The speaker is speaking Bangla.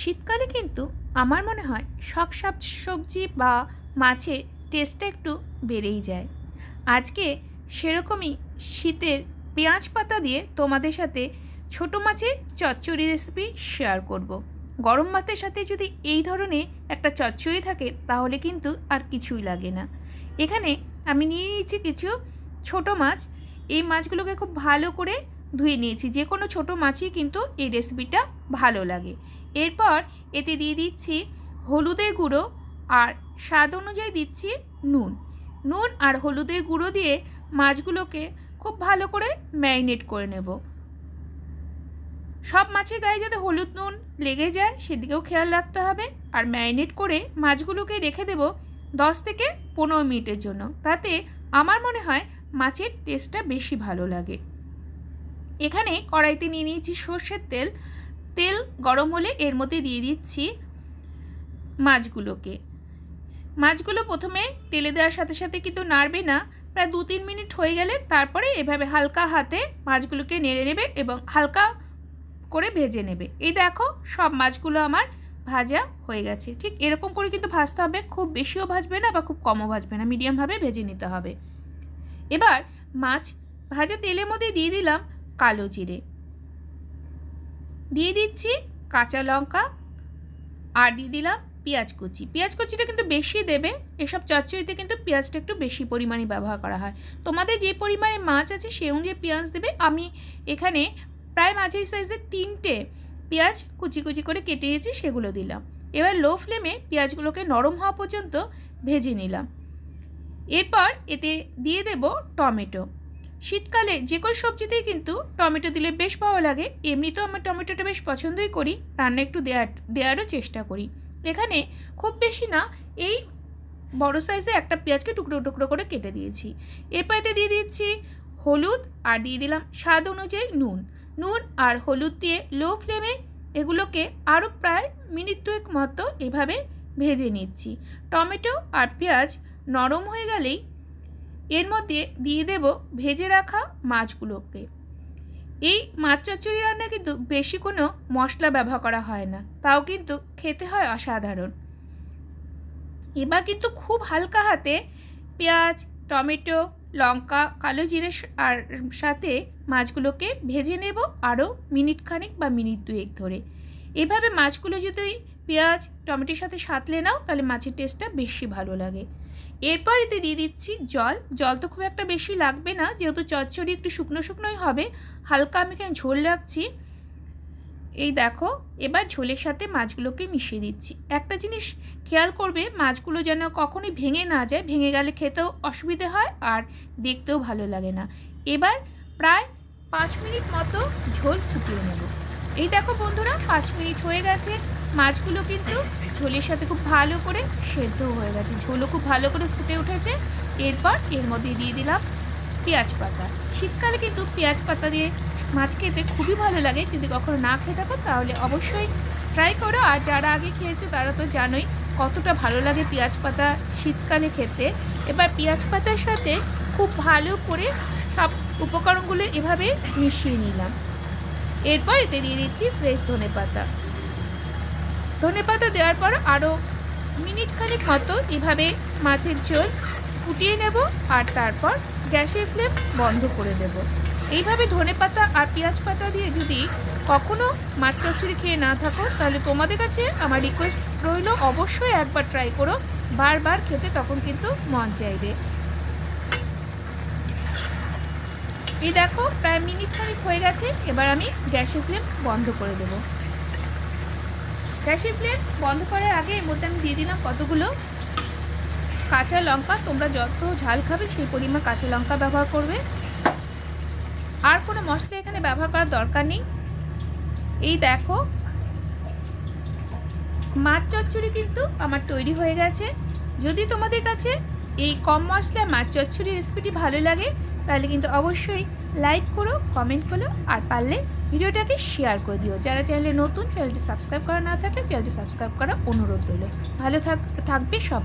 শীতকালে কিন্তু আমার মনে হয় শাক সবজি বা মাছের টেস্টটা একটু বেড়েই যায়। আজকে সেরকমই শীতের পেঁয়াজ পাতা দিয়ে তোমাদের সাথে ছোটো মাছের চচ্চড়ি রেসিপি শেয়ার করব। গরম ভাতের সাথে যদি এই ধরনের একটা চচ্চড়ি থাকে তাহলে কিন্তু আর কিছুই লাগে না। এখানে আমি নিয়ে নিয়েছি কিছু ছোট মাছ। এই মাছগুলোকে খুব ভালো করে ধুয়ে নিয়েছি। যে কোনো ছোটো মাছই কিন্তু এই রেসিপিটা ভালো লাগে। এরপর এতে দিয়ে দিচ্ছি হলুদের গুঁড়ো আর স্বাদ অনুযায়ী দিচ্ছি নুন। নুন আর হলুদের গুঁড়ো দিয়ে মাছগুলোকে খুব ভালো করে ম্যারিনেট করে নেব। সব মাছের গায়ে যাতে হলুদ নুন লেগে যায় সেদিকেও খেয়াল রাখতে হবে আর ম্যারিনেট করে মাছগুলোকে রেখে দেব দশ থেকে পনেরো মিনিটের জন্য। তাতে আমার মনে হয় মাছের টেস্টটা বেশি ভালো লাগে। এখানে কড়াইতে নিয়ে নিয়েছি সর্ষের তেল। তেল গরম হলে এর মধ্যে দিয়ে দিচ্ছি মাছগুলোকে। মাছগুলো প্রথমে তেলে দেওয়ার সাথে সাথে কিন্তু নাড়বে না। প্রায় দু তিন মিনিট হয়ে গেলে তারপরে এভাবে হালকা হাতে মাছগুলোকে নেড়ে নেবে এবং হালকা করে ভেজে নেবে। এই দেখো সব মাছগুলো আমার ভাজা হয়ে গেছে। ঠিক এরকম করে কিন্তু ভাজতে হবে। খুব বেশিও ভাজবে না বা খুব কমও ভাজবে না। মিডিয়ামভাবে ভেজে নিতে হবে। এবার মাছ ভাজা তেলের মধ্যে দিয়ে দিলাম। কালো জিরে। দিয়ে দিচ্ছি কাঁচা লঙ্কা আর দিয়ে দিলাম পেঁয়াজ কুচি। পেঁয়াজ কুচিটা কিন্তু বেশি দেবে এসব চচ্চড়িতে কিন্তু পেঁয়াজটা একটু বেশি পরিমাণে ব্যবহার করা হয়। তোমাদের যে পরিমাণে মাছ আছে সে অনুযায়ী পেঁয়াজ দেবে। আমি এখানে প্রায় মাঝারি সাইজের তিনটে পেঁয়াজ কুচি কুচি করে কেটে নিয়েছি, সেগুলো দিলাম। এবার লো ফ্লেমে পেঁয়াজগুলোকে নরম হওয়া পর্যন্ত ভেজে নিলাম। এরপর এতে দিয়ে দেব টমেটো। শীতকালে যে কোনো সবজিতেই কিন্তু টমেটো দিলে বেশ ভালো লাগে। এমনিতেও আমার টমেটোটা বেশ পছন্দই করি, রান্না একটু দেওয়ার দেওয়ারও চেষ্টা করি। এখানে খুব বেশি না, এই বড় সাইজে একটা পেঁয়াজকে টুকরো টুকরো করে কেটে দিয়েছি। এরপর এতে দিয়ে দিচ্ছি হলুদ আর দিয়ে দিলাম স্বাদ অনুযায়ী নুন। নুন আর হলুদ দিয়ে লো ফ্লেমে এগুলোকে আরও প্রায় মিনিট দুয়েক মতো এভাবে ভেজে নিচ্ছি। টমেটো আর পেঁয়াজ নরম হয়ে গেলেই এর মধ্যে দিয়ে দেব ভেজে রাখা মাছগুলোকে। এই মাছ চচ্চড়ি রান্না কিন্তু বেশি কোনো মশলা ব্যবহার করা হয় না, তাও কিন্তু খেতে হয় অসাধারণ। এবার কিন্তু খুব হালকা হাতে পেঁয়াজ, টমেটো, লঙ্কা, কালো জিরে আর সাথে মাছগুলোকে ভেজে নেব আরও মিনিট খানিক বা মিনিট দুয়েক ধরে। এভাবে মাছগুলো যদি পেঁয়াজ, টমেটোর সাথে সাঁতলে নাও, তাহলে মাছের টেস্টটা বেশি ভালো লাগে। এরপর এতে দিয়ে দিচ্ছি জল। জল তো খুব একটা বেশি লাগবে না, যেহেতু চচ্চড়ি একটু শুকনো শুকনোই হবে। হালকা আমি এখানে ঝোল রাখছি। এই দেখো, এবার ঝোলের সাথে মাছগুলোকে মিশিয়ে দিচ্ছি। একটা জিনিস খেয়াল করবে, মাছগুলো যেন কখনোই ভেঙে না যায়। ভেঙে গেলে খেতেও অসুবিধে হয় আর দেখতেও ভালো লাগে না। এবার প্রায় পাঁচ মিনিট মতো ঝোল ফুটিয়ে নেব। এই দেখো বন্ধুরা, পাঁচ মিনিট হয়ে গেছে। মাছগুলো কিন্তু ঝোলের সাথে খুব ভালো করে সেদ্ধ হয়ে গেছে। ঝোলও খুব ভালো করে ফুটে উঠেছে। এরপর এর মধ্যে দিয়ে দিলাম পেঁয়াজ পাতা। শীতকালে কিন্তু পেঁয়াজ পাতা দিয়ে মাছ খেতে খুবই ভালো লাগে। যদি কখনো না খেয়ে থাকো, তাহলে অবশ্যই ট্রাই করো। আর যারা আগে খেয়েছো, তারা তো জানোই কতটা ভালো লাগে পেঁয়াজ পাতা শীতকালে খেতে। এবার পেঁয়াজ পাতার সাথে খুব ভালো করে সব উপকরণগুলো এভাবে মিশিয়ে নিলাম। এরপর এতে দিয়ে দিচ্ছি ফ্রেশ ধনে পাতা। ধনে পাতা দেওয়ার পর আরও মিনিট খানিক মতো এভাবে মাছের ঝোল ফুটিয়ে নেব আর তারপর গ্যাসের ফ্লেম বন্ধ করে দেব। এইভাবে ধনে পাতা আর পেঁয়াজ পাতা দিয়ে যদি কখনো মাছ চচ্চড়ি খেয়ে না থাকো, তাহলে তোমাদের কাছে আমার রিকোয়েস্ট রইল অবশ্যই একবার ট্রাই করো, বারবার খেতে তখন কিন্তু মন চাইবে। এই দেখো, প্রায় মিনিট খানিক হয়ে গেছে, এবার আমি গ্যাসের ফ্লেম বন্ধ করে দেব। গ্যাসের ফ্লেম বন্ধ করার আগে এর মধ্যে আমি দিয়ে দিলাম কতগুলো কাঁচা লঙ্কা। তোমরা যত ঝাল খাবে সেই পরিমাণ কাঁচা লঙ্কা ব্যবহার করবে। আর কোনো মশলা এখানে ব্যবহার করার দরকার নেই। এই দেখো, মাছ চচ্চড়ি কিন্তু আমার তৈরি হয়ে গেছে। যদি তোমাদের কাছে এই কম মশলা মাছ চচ্চড়ি রেসিপিটি ভালো লাগে, তাহলে কিন্তু অবশ্যই লাইক করো, কমেন্ট করো, আর পারলে ভিডিওটাকে শেয়ার করে দিও। যারা চ্যানেলে নতুন, চ্যানেলটি সাবস্ক্রাইব করা না থাকে, চ্যানেলটি সাবস্ক্রাইব করা অনুরোধ রইল। ভালো থাক, থাকবে সব।